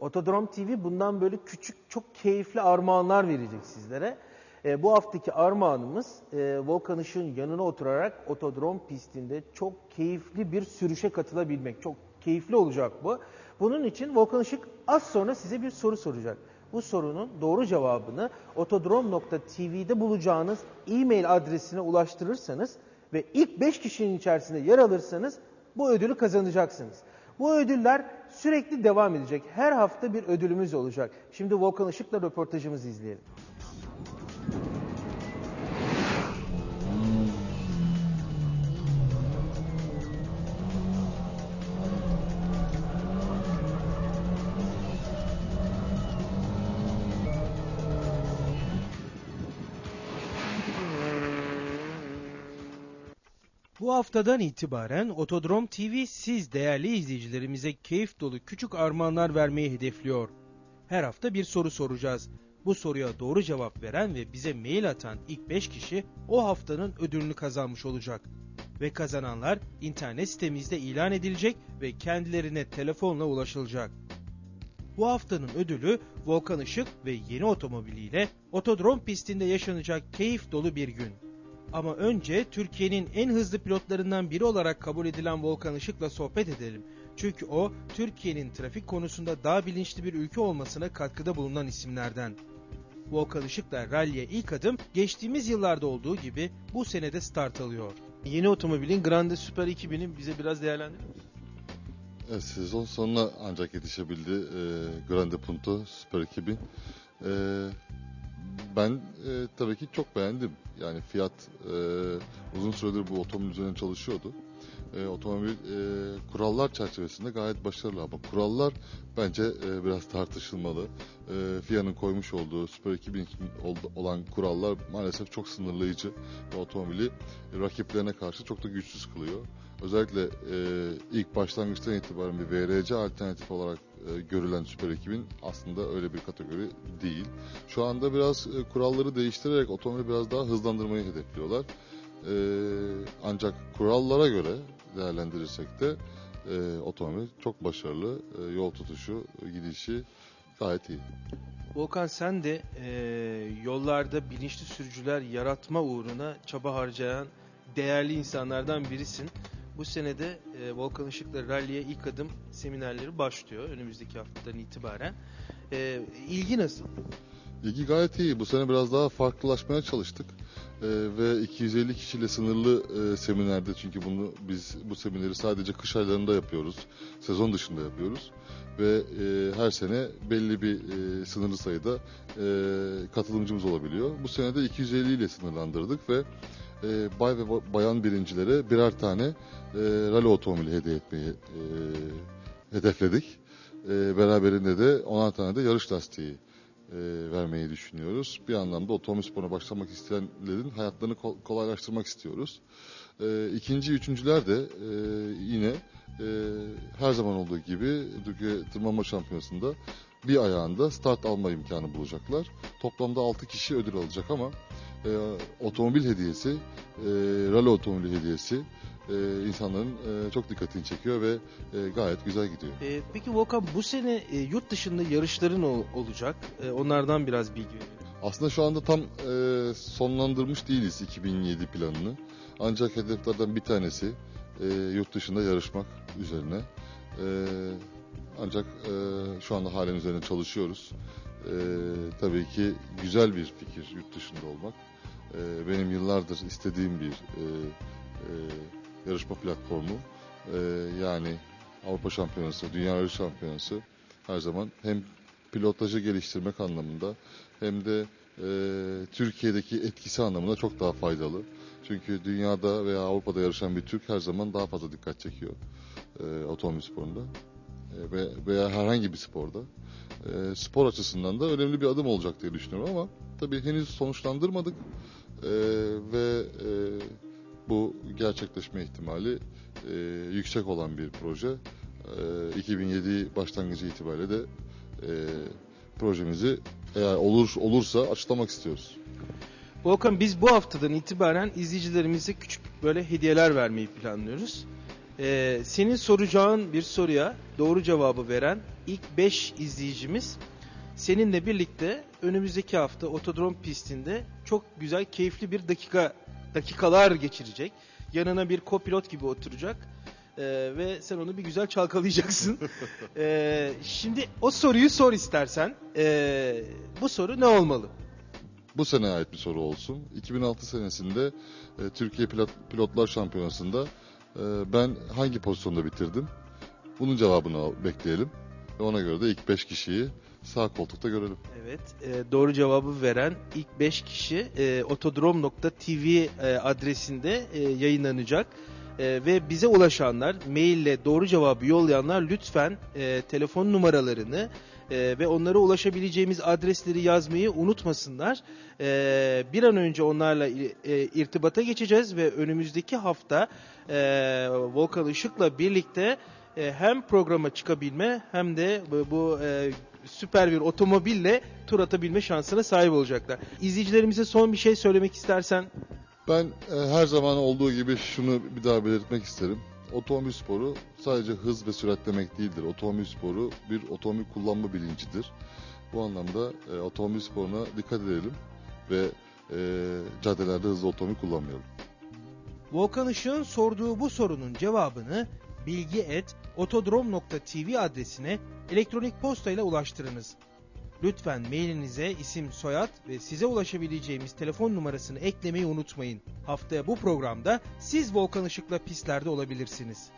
Otodrom TV bundan böyle küçük çok keyifli armağanlar verecek sizlere. E, bu haftaki armağanımız e, Volkan Işık'ın yanına oturarak otodrom pistinde çok keyifli bir sürüşe katılabilmek. Çok keyifli olacak bu. Bunun için Volkan Işık az sonra size bir soru soracak. Bu sorunun doğru cevabını otodrom.tv'de bulacağınız e-mail adresine ulaştırırsanız ve ilk 5 kişinin içerisinde yer alırsanız bu ödülü kazanacaksınız. Bu ödüller sürekli devam edecek. Her hafta bir ödülümüz olacak. Şimdi Volkan Işık'la röportajımızı izleyelim. Bu haftadan itibaren Otodrom TV siz değerli izleyicilerimize keyif dolu küçük armağanlar vermeyi hedefliyor. Her hafta bir soru soracağız. Bu soruya doğru cevap veren ve bize mail atan ilk 5 kişi o haftanın ödülünü kazanmış olacak. Ve kazananlar internet sitemizde ilan edilecek ve kendilerine telefonla ulaşılacak. Bu haftanın ödülü Volkan Işık ve yeni otomobiliyle otodrom pistinde yaşanacak keyif dolu bir gün. Ama önce Türkiye'nin en hızlı pilotlarından biri olarak kabul edilen Volkan Işık'la sohbet edelim. Çünkü o, Türkiye'nin trafik konusunda daha bilinçli bir ülke olmasına katkıda bulunan isimlerden. Volkan Işık'la ralliye ilk adım geçtiğimiz yıllarda olduğu gibi bu senede start alıyor. Yeni otomobilin Grande Super 2000'i bize biraz değerlendirir misin? Evet, sezon sonuna ancak yetişebildi e, Grande Punto Super 2000. E, ben e, tabii ki çok beğendim. Yani Fiat e, uzun süredir bu otomobil üzerine çalışıyordu. E, otomobil e, kurallar çerçevesinde gayet başarılı ama kurallar bence e, biraz tartışılmalı. E, FIA'nın koymuş olduğu Super 2000 ol- olan kurallar maalesef çok sınırlayıcı ve otomobili rakiplerine karşı çok da güçsüz kılıyor. Özellikle e, ilk başlangıçtan itibaren bir VRC alternatif olarak e, görülen Super 2000 aslında öyle bir kategori değil. Şu anda biraz e, kuralları değiştirerek otomobili biraz daha hızlandırmayı hedefliyorlar. E, ancak kurallara göre değerlendirirsek de e, otomobil çok başarılı. E, yol tutuşu, gidişi gayet iyi. Volkan sen de e, yollarda bilinçli sürücüler yaratma uğruna çaba harcayan değerli insanlardan birisin. Bu senede e, Volkan Işık'la Rally'e ilk adım seminerleri başlıyor önümüzdeki haftadan itibaren. E, ilgi nasıl? İlgi gayet iyi. Bu sene biraz daha farklılaşmaya çalıştık. Ee, ve 250 kişiyle sınırlı e, seminerde çünkü bunu biz bu semineri sadece kış aylarında yapıyoruz. Sezon dışında yapıyoruz. Ve e, her sene belli bir e, sınırlı sayıda e, katılımcımız olabiliyor. Bu sene de 250 ile sınırlandırdık ve e, bay ve ba- bayan birincilere birer tane e, rally otomobili hediye etmeyi e, hedefledik. E, beraberinde de 10 tane de yarış lastiği e, vermeyi düşünüyoruz. Bir anlamda otomobil sporuna başlamak isteyenlerin hayatlarını kol- kolaylaştırmak istiyoruz. E, ikinci, üçüncüler de e, yine e, her zaman olduğu gibi Türkiye Tırmanma Şampiyonası'nda bir ayağında start alma imkanı bulacaklar. Toplamda 6 kişi ödül alacak ama e, otomobil hediyesi, e, rally otomobili hediyesi e, insanların e, çok dikkatini çekiyor ve e, gayet güzel gidiyor. E, peki Volkan bu sene e, yurt dışında yarışların ol- olacak. E, onlardan biraz bilgi verelim. Aslında şu anda tam e, sonlandırmış değiliz 2007 planını. Ancak hedeflerden bir tanesi e, yurt dışında yarışmak üzerine. E, ancak e, şu anda halen üzerine çalışıyoruz. E, tabii ki güzel bir fikir yurt dışında olmak. E, benim yıllardır istediğim bir e, e, yarışma platformu. E, yani Avrupa Şampiyonası, Dünya Yarış Şampiyonası her zaman hem pilotajı geliştirmek anlamında hem de e, Türkiye'deki etkisi anlamında çok daha faydalı. Çünkü dünyada veya Avrupa'da yarışan bir Türk her zaman daha fazla dikkat çekiyor e, otomobil sporunda E, ve veya herhangi bir sporda. E, spor açısından da önemli bir adım olacak diye düşünüyorum ama tabii henüz sonuçlandırmadık E, ve e, bu gerçekleşme ihtimali e, yüksek olan bir proje. E, 2007 başlangıcı itibariyle de e, projemizi eğer olur olursa açıklamak istiyoruz. Volkan biz bu haftadan itibaren izleyicilerimize küçük böyle hediyeler vermeyi planlıyoruz. Ee, senin soracağın bir soruya doğru cevabı veren ilk 5 izleyicimiz seninle birlikte önümüzdeki hafta otodrom pistinde çok güzel, keyifli bir dakika dakikalar geçirecek. Yanına bir kopilot gibi oturacak Ee, ve sen onu bir güzel çalkalayacaksın. Ee, şimdi o soruyu sor istersen. Ee, bu soru ne olmalı? Bu sene ait bir soru olsun. 2006 senesinde e, Türkiye Pilot, Pilotlar Şampiyonası'nda e, ben hangi pozisyonda bitirdim? Bunun cevabını bekleyelim. Ve ona göre de ilk 5 kişiyi sağ koltukta görelim. Evet, e, doğru cevabı veren ilk 5 kişi e, otodrom.tv e, adresinde e, yayınlanacak. E, ve bize ulaşanlar, maille doğru cevabı yollayanlar lütfen e, telefon numaralarını e, ve onlara ulaşabileceğimiz adresleri yazmayı unutmasınlar. E, bir an önce onlarla i- e, irtibata geçeceğiz ve önümüzdeki hafta e, Volkan Işık'la birlikte e, hem programa çıkabilme hem de bu, bu e, süper bir otomobille tur atabilme şansına sahip olacaklar. İzleyicilerimize son bir şey söylemek istersen Ben e, her zaman olduğu gibi şunu bir daha belirtmek isterim. Otomobil sporu sadece hız ve sürat demek değildir. Otomobil sporu bir otomobil kullanma bilincidir. Bu anlamda e, otomobil sporuna dikkat edelim ve e, caddelerde hızlı otomobil kullanmayalım. Volkan Işık'ın sorduğu bu sorunun cevabını bilgi.otodrom.tv adresine elektronik posta ile ulaştırınız. Lütfen mailinize isim, soyad ve size ulaşabileceğimiz telefon numarasını eklemeyi unutmayın. Haftaya bu programda siz Volkan Işık'la pistlerde olabilirsiniz.